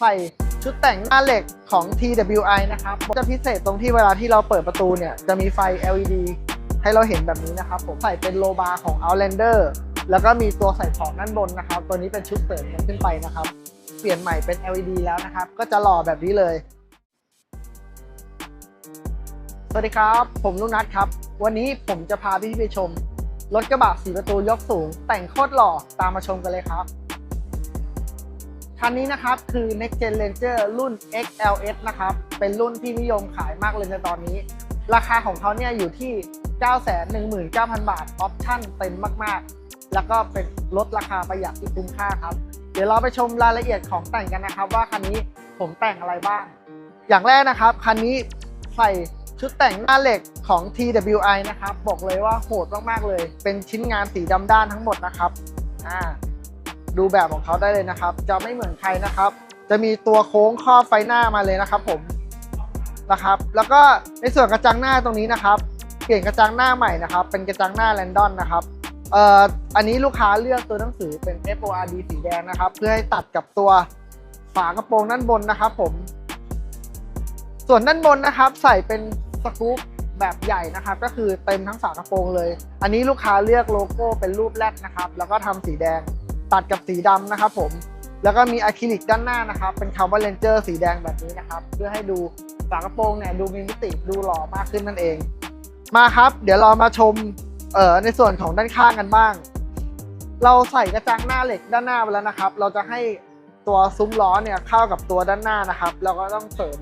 ใส่ชุดแต่งหน้าเหล็กของ TWI นะครับจะพิเศษตรงที่เวลาที่เราเปิดประตูเนี่ย จะมีไฟ LED ให้เราเห็นแบบนี้นะครับ ผมใส่เป็นโลบาร์ของ Outlander แล้วก็มีตัวใส่ของด้านบนนะครับ ตัวนี้เป็นชุดเสริมขึ้นไปนะครับ เปลี่ยนใหม่เป็น LED แล้วนะครับ ก็จะหล่อแบบนี้เลย สวัสดีครับ ผมลูกนัทครับ วันนี้ผมจะพาพี่ๆไปชมรถกระบะสีประตูยกสูง แต่งโคตรหล่อตามมาชมกันเลยครับ คันนี้นะครับคือ Next Gen Ranger รุ่น XLS นะครับ เป็นรุ่นที่นิยมขายมากเลยในตอนนี้ ราคาของเขาเนี่ยอยู่ที่ 919,000 บาท ออปชั่นเต็มมากๆ แล้วก็เป็นลดราคาประหยัดที่คุ้มค่าครับ เดี๋ยวเราไปชมรายละเอียดของแต่งกันนะครับ ว่าคันนี้ผมแต่งอะไรบ้าง อย่างแรกนะครับ คันนี้ใส่ชุดแต่งหน้าเหล็กของ TWI นะครับ บอกเลยว่าโหดมากๆเลย เป็นชิ้นงานสีดำด้านทั้งหมดนะครับ อ่า ดูแบบของเขาได้เลยนะครับ จะไม่เหมือนใครนะครับ จะมีตัวโค้งครอบไฟหน้ามาเลยนะครับ ผมนะครับ แล้วก็ในส่วนกระจังหน้าตรงนี้นะครับ เปลี่ยนกระจังหน้าใหม่นะครับ เป็นกระจังหน้าแรนดอนนะครับเอ่ออันนี้ลูกค้าเลือกตัวหนังสือเป็น FORD สีแดงนะครับ เพื่อให้ตัดกับตัวฝากระโปรงด้านบนนะครับ ผม ส่วนด้านบนนะครับ ใส่เป็นสกู๊ปแบบใหญ่นะครับ ก็คือเต็มทั้งฝากระโปรงเลย อันนี้ลูกค้าเลือกโลโก้เป็นรูปแรดนะครับ แล้วก็ทำสีแดง ตัดกับสีดำนะครับผมแล้วก็มีอะคริลิกด้านหน้านะครับ เป็นคำว่าเลนเจอร์สีแดงแบบนี้นะครับ เพื่อให้ดูฝากระโปรงเนี่ยดูมีมิติดูหล่อมากขึ้นนั่นเอง มาครับ เดี๋ยวเรามาชมเอ่อในส่วนของด้านข้างกันบ้าง เราใส่กระจังหน้าเหล็กด้านหน้าไปแล้วนะครับ เราจะให้ตัวซุ้มล้อเนี่ยเข้ากับตัวด้านหน้านะครับ เราก็ต้องเสริม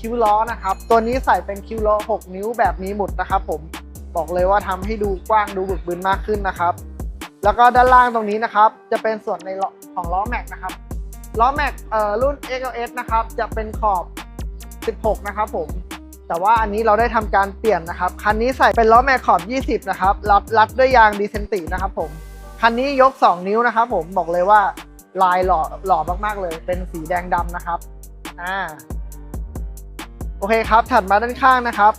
คิ้วล้อนะครับ ตัวนี้ใส่เป็นคิ้วล้อ 6 นิ้วแบบมีหมดนะครับ ผมบอกเลยว่าทำให้ดูกว้างดูบึกบึนมากขึ้นนะครับ แล้วก็ด้านล่างตรงนี้นะครับ จะเป็นส่วนในของล้อแม็กนะครับล้อแม็กเอ่อรุ่น XLS นะครับ จะเป็นขอบ 16 นะครับผม แต่ว่าอันนี้เราได้ทำการเปลี่ยนนะครับ คันนี้ใส่เป็นล้อแม็กขอบ 20 นะครับ รับรัดด้วยยางดีเซนตินะครับผม คันนี้ยก 2 นิ้วนะครับผม บอกเลยว่าลายหล่อหล่อมากๆเลย เป็นสีแดงดำนะครับ อ่า โอเคครับ ถัดมาด้านข้างนะครับ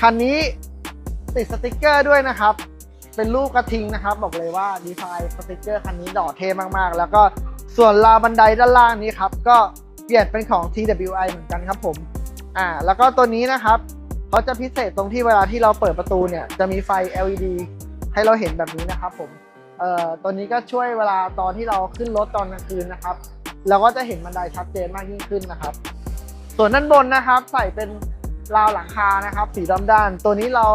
คันนี้ติดสติกเกอร์ด้วยนะครับ เป็นรูปกระทิงนะครับ บอกเลยว่าดีไซน์สติกเกอร์คันนี้ดอเท่มากๆ แล้วก็ส่วนราวบันไดด้านล่างนี้ครับ ก็เปลี่ยนเป็นของ TWI เหมือนกันครับผมอ่าแล้วก็ตัวนี้นะครับเขาจะพิเศษตรงที่เวลาที่เราเปิดประตูเนี่ยจะมีไฟ LED ให้เราเห็นแบบนี้นะครับผมเอ่อตัวนี้ก็ช่วยเวลาตอนที่เราขึ้นรถตอนกลางคืนนะครับเราก็จะเห็นบันไดชัดเจนมากยิ่งขึ้นนะครับ ส่วนด้านบนนะครับ ใส่เป็นราวหลังคานะครับ สีดำด้าน ตัวนี้เรา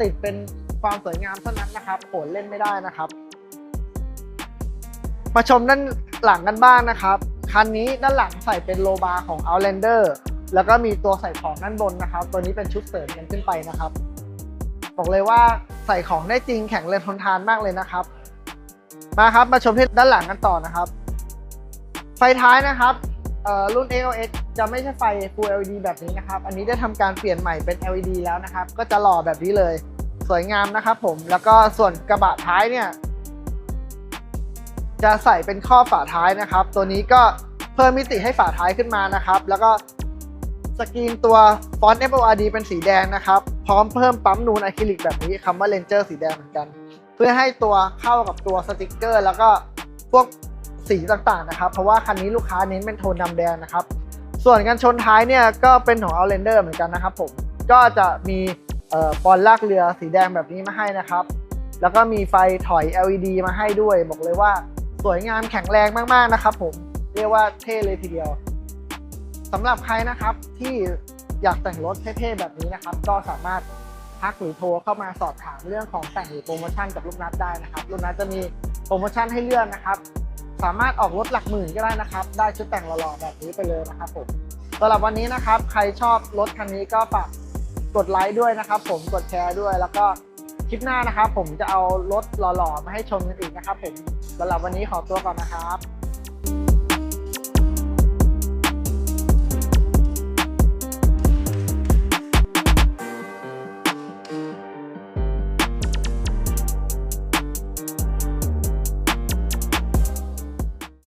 ติดเป็น ความสวยงามเท่านั้นนะครับโขนเล่นไม่ได้นะครับ มาชมด้านหลังกันบ้างนะครับ คันนี้ด้านหลังใส่เป็นโลบาร์ของ Outlander แล้วก็มีตัวใส่ของด้านบนนะครับ ตัวนี้เป็นชุดเสริมกันขึ้นไปนะครับ บอกเลยว่าใส่ของได้จริงแข็งแรงทนทานมากเลยนะครับ มาครับมาชมที่ด้านหลังกันต่อนะครับ ไฟท้ายนะครับรุ่น AOS จะไม่ใช่ไฟ Full LED แบบนี้นะครับ อันนี้ได้ทำการเปลี่ยนใหม่เป็น LED แล้วนะครับ ก็จะหล่อแบบนี้เลย สวยงามนะครับผมแล้วก็ส่วนกระบะท้ายเนี่ย จะใส่เป็นข้อบฝาท้ายนะครับ ตัวนี้ก็เพิ่มมิติให้ฝาท้ายขึ้นมานะครับ แล้วก็สกรีนตัวฟอนต์ FORD เป็นสีแดงนะครับ พร้อมเพิ่มปั๊มนูนอะคริลิกแบบนี้คำว่า Ranger สีแดงเหมือนกัน เพื่อให้ตัวเข้ากับตัวสติกเกอร์ แล้วก็พวกสีต่างๆนะครับ เพราะว่าคันนี้ลูกค้าเน้นเป็นโทนดำแดงนะครับ ส่วนกันชนท้ายเนี่ยก็เป็นของ Outlander เหมือนกันนะครับผม ก็จะมี ปอนลากเรือสีแดงแบบนี้มาให้นะครับ แล้วก็มีไฟถอย LED มาให้ด้วย บอกเลยว่าสวยงามแข็งแรงมากๆนะครับ ผมเรียกว่าเท่เลยทีเดียวสำหรับใครนะครับที่อยากแต่งรถเท่ๆแบบนี้นะครับ ก็สามารถทักหรือโทรเข้ามาสอบถามเรื่องของแต่งหรือโปรโมชั่นกับลูกนัดได้นะครับลูกนัดจะมีโปรโมชั่นให้เลือกนะครับ สามารถออกรถหลักหมื่นก็ได้นะครับ ได้ชุดแต่งหล่อๆแบบนี้ไปเลยนะครับผมสำหรับวันนี้นะครับ ใครชอบรถคันนี้ก็ฝาก กดไลค์ด้วยนะครับ ผมกดแชร์ด้วย แล้วก็คลิปหน้านะครับ ผมจะเอารถหล่อๆมาให้ชมกันอีกนะครับผมสำหรับวันนี้ขอตัวก่อนนะครับ